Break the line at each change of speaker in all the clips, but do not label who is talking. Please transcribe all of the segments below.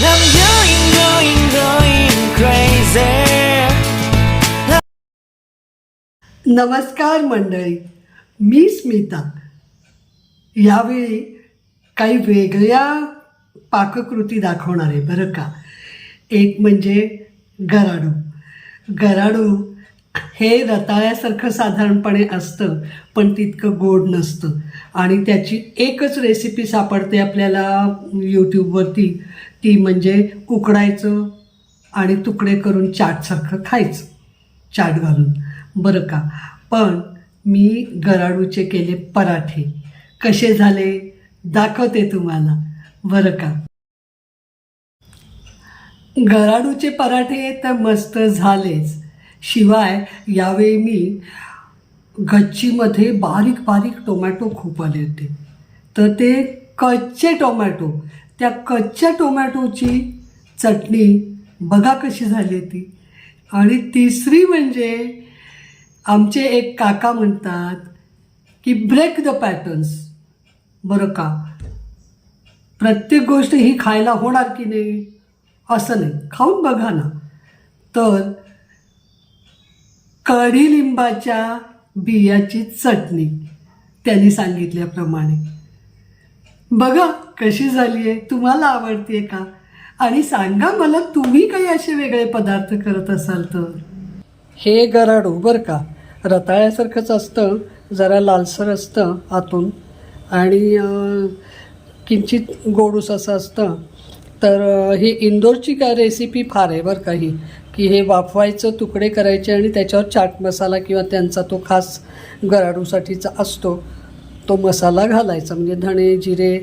I'm going, going, going crazy.
नमस्कार मंडळी मी स्मिता. यावेळी काही वेगळ्या पाककृती दाखवणार आहे बरं का? एक म्हणजे गराडू. गराडू हे रताळ्यासारखं साधारणपणे असतं पण तितकं गोड नसतं. आणि त्याची एकच रेसिपी सापडते आपल्याला यूट्यूबवरती ती म्हणजे उकडायचं आणि तुकडे करून चाटसारखं खायचं. चाट घालून. बरं का? पण मी गराडूचे केले पराठे. कसे झाले? दाखवते तुम्हाला. बरं का? गराडूचे पराठे तर मस्त झालेच. शिवाय यावेळी मी गच्चीमध्ये बारीक बारीक टोमॅटो खूप आले होते. तर ते कच्चे टोमॅटो त्या कच्च्या टोमॅटोची चटणी बघा कशी झाली ती आणि तिसरी म्हणजे आमचे एक काका म्हणतात की ब्रेक द पॅटर्न्स बरं का? प्रत्येक गोष्ट ही खायला होणार की नाही? असं नाही. खाऊन बघा ना. तर कडीलिंबाच्या बियाची चटणी. त्यांनी सांगितल्याप्रमाणे. बघा कशी झाली आहे तुम्हाला आवडते का? आणि सांगा मला तुम्ही काही असे वेगळे पदार्थ करत असाल तर? हे गराडू बरं का? रताळ्यासारखंच असतं जरा लालसर असतं आतून. आणि किंचित गोडूस असं असतं. तर ही इंदोरची काय रेसिपी फार आहे बरं का ही? की हे वाफवायचं तुकडे करायचे आणि त्याच्यावर चाट मसाला किंवा त्यांचा तो खास गराडूसाठीचा असतो तो मसाला घालायचा. म्हणजे धणे जिरे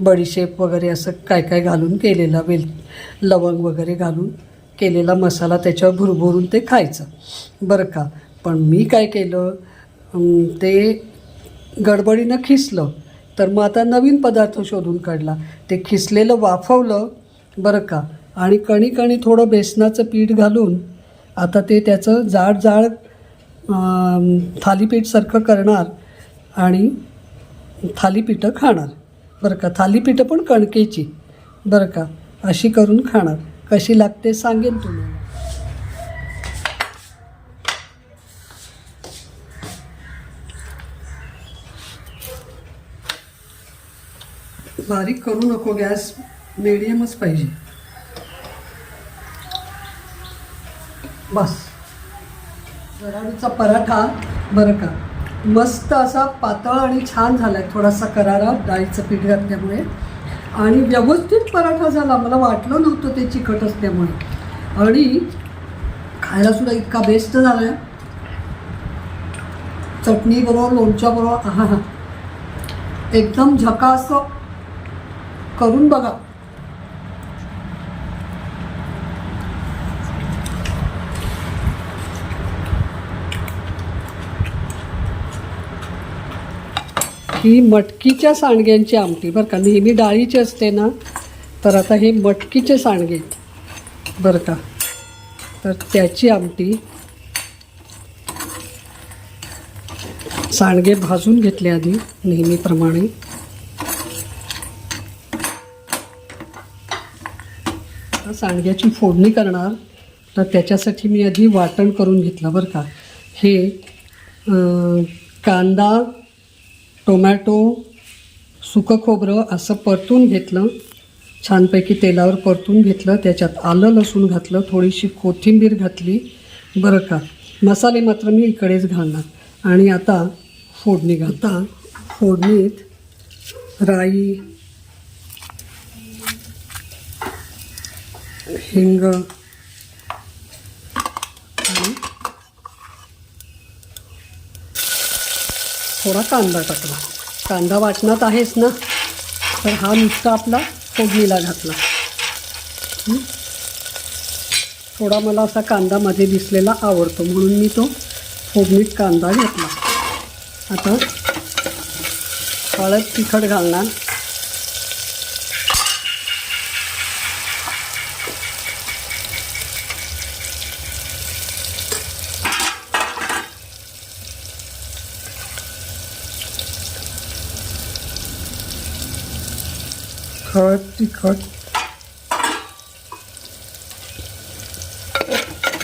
बडीशेप वगैरे असं काय काय घालून केलेला वेल लवंग वगैरे घालून केलेला मसाला त्याच्यावर भुरभुरून ते खायचं. बरं का? पण मी काय केलं ते गडबडीनं खिसलं. तर मग आता नवीन पदार्थ शोधून काढला. ते खिसलेलं वाफवलं बरं का? आणि कणी कणी थोडं बेसनाचं पीठ घालून आता ते त्याचं जाड जाड थालीपीठसारखं करणार आणि थालीपीठं खाणार. बरं का? थालीपीठं पण कणकेची. बरं का? अशी करून खाणार. कशी लागते सांगेन तुम्हाला. बारीक करू नको गॅस. मिडियमच पाहिजे. बस. गराडूचा पराठा बरं का. मस्त असा पातळ आणि छान झाला आहे थोडासा करारा डाळीचं पीठ घातल्यामुळे. आणि व्यवस्थित पराठा झाला. मला वाटलं नव्हतं ते चिकट असल्यामुळे. आणि खायला सुद्धा इतका बेस्ट झाला आहे चटणीबरोबर लोणच्याबरोबर हा हा एकदम झकास करून बघा. ही मटकीच्या सांडग्यांची आमटी. बरं का नेहमी डाळीची असते ना तर आता हे मटकीचे सांडगे बरं का तर त्याची आमटी सांडगे भाजून घेतले आधी नेहमीप्रमाणे. सांडग्याची फोडणी करणार तर त्याच्यासाठी मी आधी वाटण करून घेतलं बरं का. हे कांदा टोमॅटो सुकं खोबरं असं परतून घेतलं. छानपैकी तेलावर परतून घेतलं. त्याच्यात आलं लसूण घातलं थोडीशी कोथिंबीर घातली. बरं का? मसाले मात्र मी इकडेच घालणार. आणि आता फोडणी घालता फोडणीत राई हिंग आणि थोडा कांदा टाकला. कांदा वाटणात आहेच ना? तर हा नुसता आपला फोडणीला घातला. थोडा मला असा कांदा मध्ये दिसलेला आवडतो म्हणून मी तो फोडणीत कांदा घेतला. आता हळद तिखट घालणार. हळद तिखट.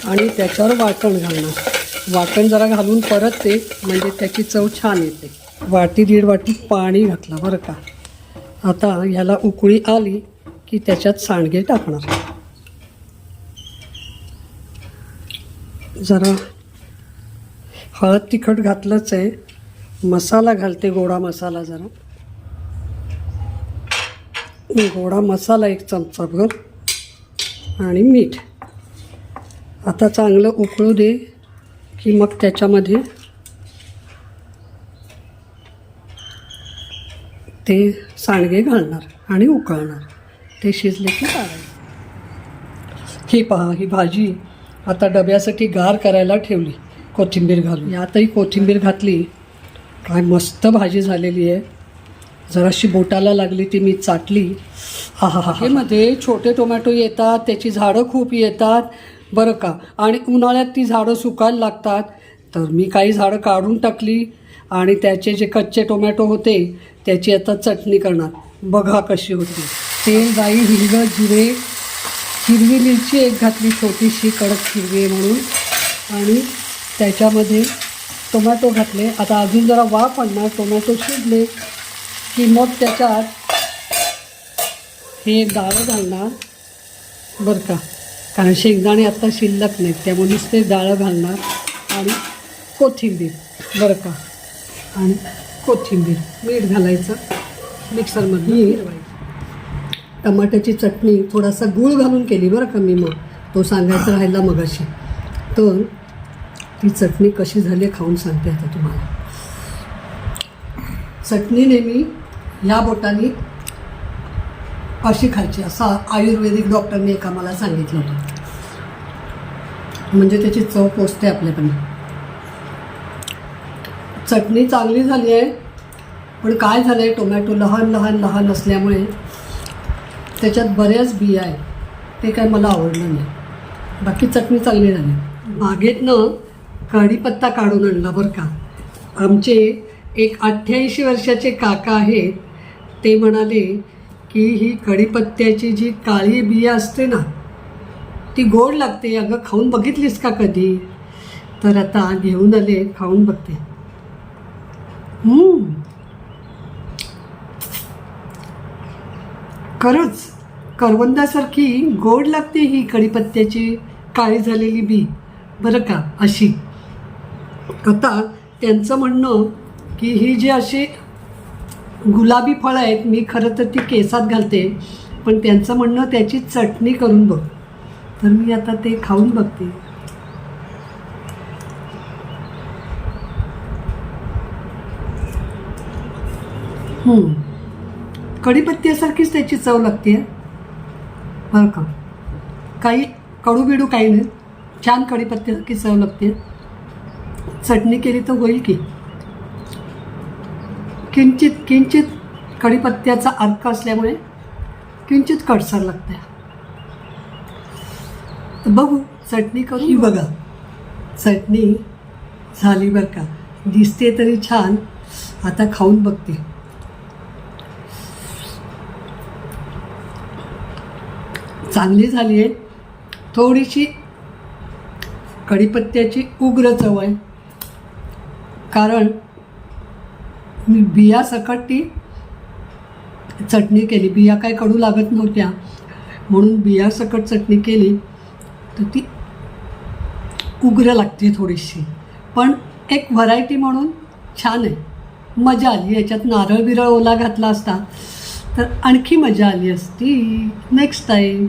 आणि त्याच्यावर वाटण घालणार वाटण जरा घालून परत ते म्हणजे त्याची चव छान येते. वाटी दीड वाटी पाणी घातलं बरं का. आता ह्याला उकळी आली की त्याच्यात सांडगे टाकणार. जरा हळद तिखट घातलंच आहे. मसाला घालते गोडा मसाला जरा. गोडा मसाला एक चमचाभर आणि मीठ. आता चांगलं उकळू दे की मग त्याच्यामध्ये ते सांडगे घालणार आणि उकळणार. ते शिजले की काढायचे. ही पहा ही भाजी आता डब्यासाठी गार करायला ठेवली कोथिंबीर घालून. यातही कोथिंबीर घातली. काय मस्त भाजी झालेली आहे. जराशी बोटाला लागली ती मी चाटली. हा हा हा मध्ये छोटे टोमॅटो येतात त्याची झाडं खूप येतात. बरं का? आणि उन्हाळ्यात ती झाडं सुकायला लागतात. तर मी काही झाडं काढून टाकली आणि त्याचे जे कच्चे टोमॅटो होते त्याची आता चटणी करणार. बघा कशी होती. तेल जाई हिंग जिरे हिरवी मिरची एक घातली छोटीशी कडक हिरवी म्हणून. आणि त्याच्यामध्ये टोमॅटो घातले. आता अजून जरा वाफ आणणार टोमॅटो शिजले. की मग त्याच्यात हे डाळं घालणार बरं का. कारण शेंगदाणे आत्ता शिल्लक नाहीत त्यामुळे नुसते डाळं घालणार आणि कोथिंबीर. बरं का. आणि कोथिंबीर मीठ घालायचं मिक्सरमध्ये टमाट्याची चटणी थोडासा गूळ घालून केली बरं का मी मग. तो सांगायचा राहिला मगाशी. तर ती चटणी कशी झाली खाऊन सांगते आता तुम्हाला. चटणी नेहमी ह्या बोटाने अशी खायची असं आयुर्वेदिक डॉक्टरने एका मला सांगितलं होतं. म्हणजे त्याची चव पोचते आपल्याकडे चटणी चांगली झाली आहे पण काय झालं आहे टोमॅटो लहान लहान लहान असल्यामुळे त्याच्यात बऱ्याच बिया आहेत. ते काय मला आवडलं नाही. बाकी चटणी चांगली झाली. बागेतनं कढीपत्ता काढून आणला बरं का. आमचे एक अठ्ठ्याऐंशी वर्षाचे काका आहेत ते म्हणाले की ही कढीपत्त्याची जी काळी बिया असते ना ती गोड लागते. अगं खाऊन बघितलीस का कधी? तर आता घेऊन आले खाऊन बघते. खरंच करवंदासारखी गोड लागते ही कढीपत्त्याची काळी झालेली बी. बरं का? अशी. आता त्यांचं म्हणणं की ही जी अशी गुलाबी फळं आहेत मी खरं तर ती केसात घालते पण त्यांचं म्हणणं त्याची चटणी करून बघ. तर मी आता ते खाऊन बघते. कढीपत्त्यासारखीच त्याची चव लागते बरं का काही कडू बिडू काही नाही. छान कढीपत्त्यासारखी चव लागते. चटणी केली तर होईल की? किंचित किंचित कढीपत्त्याचा अर्क असल्यामुळे किंचित कडसर लागते तर बघू चटणी करून बघा. चटणी झाली बरं का. दिसते तरी छान. आता खाऊन बघते. चांगली झाली आहे. थोडीशी कढीपत्त्याची उग्र चव आहे. कारण मी बिया सकट ती चटणी केली. बिया काय कडू लागत नव्हत्या. म्हणून बिया सकट चटणी केली तर ती उग्र लागते थोडीशी. पण एक व्हरायटी म्हणून छान आहे. मजा आली. याच्यात नारळ बिरळ ओला घातला असता तर आणखी मजा आली असती. Next time